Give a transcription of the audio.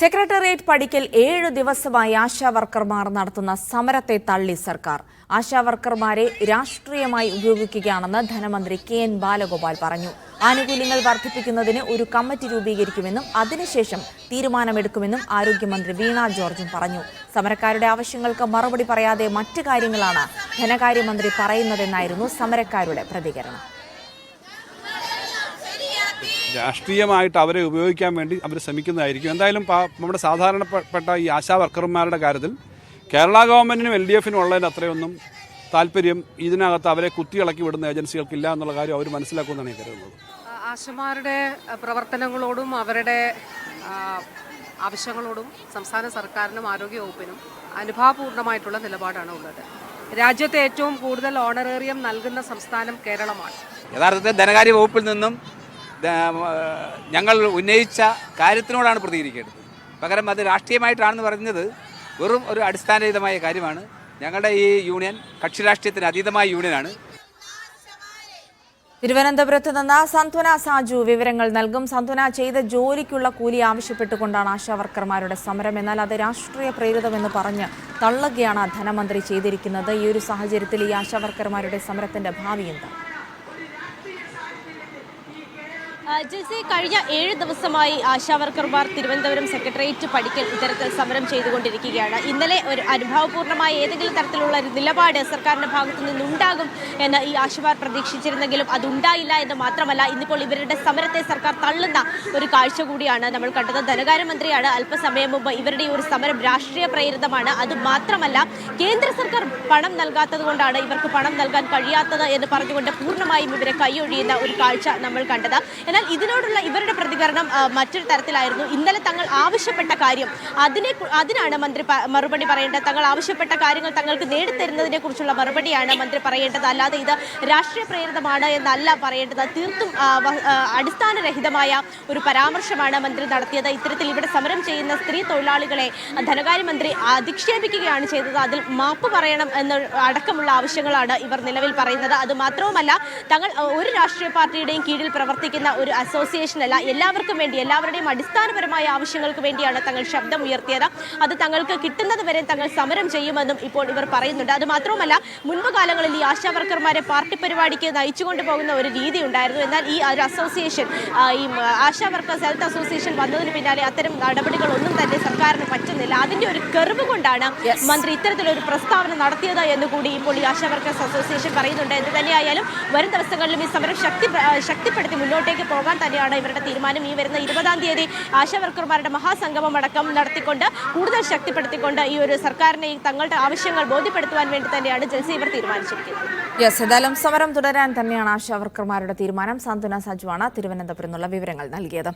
Secretariat പടിക്കൽ ഏഴ് ദിവസമായി ആശാ വർക്കർമാർ നടത്തുന്ന സമരത്തെ തള്ളി സർക്കാർ. ആശാ വർക്കർമാരെ രാഷ്ട്രീയമായി ഉപയോഗിക്കുകയാണെന്ന് ധനമന്ത്രി കെ എൻ ബാലഗോപാൽ പറഞ്ഞു. ആനുകൂല്യങ്ങൾ വർദ്ധിപ്പിക്കുന്നതിന് ഒരു കമ്മിറ്റി രൂപീകരിക്കുമെന്നും അതിനുശേഷം തീരുമാനമെടുക്കുമെന്നും ആരോഗ്യമന്ത്രി വീണ ജോർജും പറഞ്ഞു. സമരക്കാരുടെ ആവശ്യങ്ങൾക്ക് മറുപടി പറയാതെ മറ്റു കാര്യങ്ങളാണ് ധനകാര്യമന്ത്രി പറയുന്നതെന്നായിരുന്നു സമരക്കാരുടെ പ്രതികരണം. രാഷ്ട്രീയമായിട്ട് അവരെ ഉപയോഗിക്കാൻ വേണ്ടി അവർ ശ്രമിക്കുന്നതായിരിക്കും. എന്തായാലും നമ്മുടെ സാധാരണപ്പെട്ട ഈ ആശാ വർക്കർമാരുടെ കാര്യത്തിൽ കേരള ഗവൺമെന്റിനും എൽ ഡി എഫിനും ഉള്ളതിന് അത്രയൊന്നും താല്പര്യം ഇതിനകത്ത് അവരെ കുത്തിയിളക്കി വിടുന്ന ഏജൻസികൾക്കില്ല എന്നുള്ള കാര്യം അവർ മനസ്സിലാക്കുമെന്നാണ് ഞാൻ കരുതുന്നത്. ആശമാരുടെ പ്രവർത്തനങ്ങളോടും അവരുടെ ആവശ്യങ്ങളോടും സംസ്ഥാന സർക്കാരിനും ആരോഗ്യവകുപ്പിനും അനുഭാവപൂർണമായിട്ടുള്ള നിലപാടാണ് ഉള്ളത്. രാജ്യത്തെ ഏറ്റവും കൂടുതൽ ഓണറേറിയം നൽകുന്ന സംസ്ഥാനം കേരളമാണ്. യഥാർത്ഥത്തിൽ ധനകാര്യ വകുപ്പിൽ നിന്നും ഞങ്ങൾ ഉന്നയിച്ച കാര്യത്തിനോടാണ് പ്രതികരിക്കേണ്ടത്. പകരം അത് രാഷ്ട്രീയമായിട്ടാണെന്ന് പറഞ്ഞത് വെറും ഒരു അടിസ്ഥാനരഹിതമായ കാര്യമാണ്. ഞങ്ങളുടെ ഈ യൂണിയൻ കക്ഷി രാഷ്ട്രീയത്തിന് അതീതമായ യൂണിയനാണ്. തിരുവനന്തപുരത്ത് നിന്ന് സന്ത്വന സാജു വിവരങ്ങൾ നൽകും. സന്ത്വന ചെയ്ത ജോലിക്കുള്ള കൂലി ആവശ്യപ്പെട്ടുകൊണ്ടാണ് ആശാവർക്കർമാരുടെ സമരം. എന്നാൽ അത് രാഷ്ട്രീയ പ്രേരിതമെന്ന് പറഞ്ഞ് തള്ളുകയാണ് ധനമന്ത്രി ചെയ്തിരിക്കുന്നത്. ഈ ഒരു സാഹചര്യത്തിൽ ഈ ആശാവർക്കർമാരുടെ സമരത്തിന്റെ ഭാവി എന്താണ്? ജിൽസി കഴിഞ്ഞ ഏഴ് ദിവസമായി ആശാവർക്കർമാർ തിരുവനന്തപുരം സെക്രട്ടേറിയറ്റ് പടിക്കൽ ഇത്തരത്തിൽ സമരം ചെയ്തുകൊണ്ടിരിക്കുകയാണ്. ഇന്നലെ ഒരു അനുഭാവപൂർണമായ ഏതെങ്കിലും തരത്തിലുള്ള ഒരു നിലപാട് സർക്കാരിന്റെ ഭാഗത്തു നിന്നുണ്ടാകും എന്ന് ഈ ആശമാർ പ്രതീക്ഷിച്ചിരുന്നെങ്കിലും അതുണ്ടായില്ല എന്ന് മാത്രമല്ല ഇന്നിപ്പോൾ ഇവരുടെ സമരത്തെ സർക്കാർ തള്ളുന്ന ഒരു കാഴ്ച കൂടിയാണ് നമ്മൾ കണ്ടത്. ധനകാര്യമന്ത്രിയാണ് അല്പസമയം മുമ്പ് ഇവരുടെ ഒരു സമരം രാഷ്ട്രീയ പ്രേരിതമാണ്. അത് മാത്രമല്ല കേന്ദ്ര സർക്കാർ പണം നൽകാത്തത് കൊണ്ടാണ് ഇവർക്ക് പണം നൽകാൻ കഴിയാത്തത് എന്ന് പറഞ്ഞുകൊണ്ട് പൂർണമായും ഇവരെ കൈയൊഴിയുന്ന ഒരു കാഴ്ച നമ്മൾ കണ്ടത്. എന്നാൽ ഇതിനോടുള്ള ഇവരുടെ പ്രതികരണം മറ്റൊരു തരത്തിലായിരുന്നു. ഇന്നലെ തങ്ങൾ ആവശ്യപ്പെട്ട കാര്യം അതിനെ അതിനാണ് മന്ത്രി മറുപടി പറയേണ്ടത്. തങ്ങൾ ആവശ്യപ്പെട്ട കാര്യങ്ങൾ തങ്ങൾക്ക് നേടിത്തരുന്നതിനെ കുറിച്ചുള്ള മറുപടിയാണ് മന്ത്രി പറയേണ്ടത്. അല്ലാതെ ഇത് രാഷ്ട്രീയ പ്രേരിതമാണ് എന്നല്ല പറയേണ്ടത്. തീർത്തും അടിസ്ഥാനരഹിതമായ ഒരു പരാമർശമാണ് മന്ത്രി നടത്തിയത്. ഇത്തരത്തിൽ ഇവിടെ സമരം ചെയ്യുന്ന സ്ത്രീ തൊഴിലാളികളെ ധനകാര്യമന്ത്രി അധിക്ഷേപിക്കുകയാണ് ചെയ്തത്. അതിൽ മാപ്പ് പറയണം എന്ന അടക്കമുള്ള ആവശ്യങ്ങളാണ് ഇവർ നിലവിൽ പറയുന്നത്. അത് മാത്രവുമല്ല തങ്ങൾ ഒരു രാഷ്ട്രീയ പാർട്ടിയുടെയും കീഴിൽ പ്രവർത്തിക്കുന്ന ഒരു അസോസിയേഷൻ അല്ല എല്ലാവർക്കും വേണ്ടി എല്ലാവരുടെയും അടിസ്ഥാനപരമായ ആവശ്യങ്ങൾക്ക് വേണ്ടിയാണ് തങ്ങൾ ശബ്ദം ഉയർത്തിയത്. അത് തങ്ങൾക്ക് കിട്ടുന്നത് വരെ തങ്ങൾ സമരം ചെയ്യുമെന്നും ഇപ്പോൾ ഇവർ പറയുന്നുണ്ട്. അത് മാത്രവുമല്ല മുൻപ് കാലങ്ങളിൽ ഈ ആശാ വർക്കർമാരെ പാർട്ടി പരിപാടിക്ക് നയിച്ചുകൊണ്ട് പോകുന്ന ഒരു രീതി ഉണ്ടായിരുന്നു. എന്നാൽ ഈ ഒരു അസോസിയേഷൻ ഈ മ, ആശാ വർക്കേഴ്സ് ഹെൽത്ത് അസോസിയേഷൻ വന്നതിന് പിന്നാലെ അത്തരം നടപടികളൊന്നും തന്നെ സർക്കാരിന് പറ്റുന്നില്ല. അതിന്റെ ഒരു കെറിവ് കൊണ്ടാണ് മന്ത്രി ഇത്തരത്തിലൊരു പ്രസ്താവന നടത്തിയത് എന്ന് കൂടി ഇപ്പോൾ ഈ ആശാ വർക്കേഴ്സ് അസോസിയേഷൻ പറയുന്നുണ്ട്. എന്ത് തന്നെയായാലും വരും ദിവസങ്ങളിലും ഈ സമരം ശക്തി ശക്തിപ്പെടുത്തി മുന്നോട്ടേക്ക് പോകാൻ തന്നെയാണ് ഇവരുടെ തീരുമാനം. ഈ വരുന്ന ഇരുപതാം തീയതി ആശാവർക്കർമാരുടെ മഹാസംഗമം അടക്കം നടത്തിക്കൊണ്ട് കൂടുതൽ ശക്തിപ്പെടുത്തിക്കൊണ്ട് ഈ ഒരു സർക്കാരിനെ തങ്ങളുടെ ആവശ്യങ്ങൾ ബോധ്യപ്പെടുത്തുവാൻ വേണ്ടി തന്നെയാണ് ജൽസി ഇവർ തീരുമാനിച്ചിരിക്കുന്നത്. യെസ് ഏതായാലും സമരം തുടരാൻ തന്നെയാണ് ആശാവർക്കർമാരുടെ തീരുമാനം. സാന്ത്വന സാജുവാണ് തിരുവനന്തപുരം വിവരങ്ങൾ നൽകിയത്.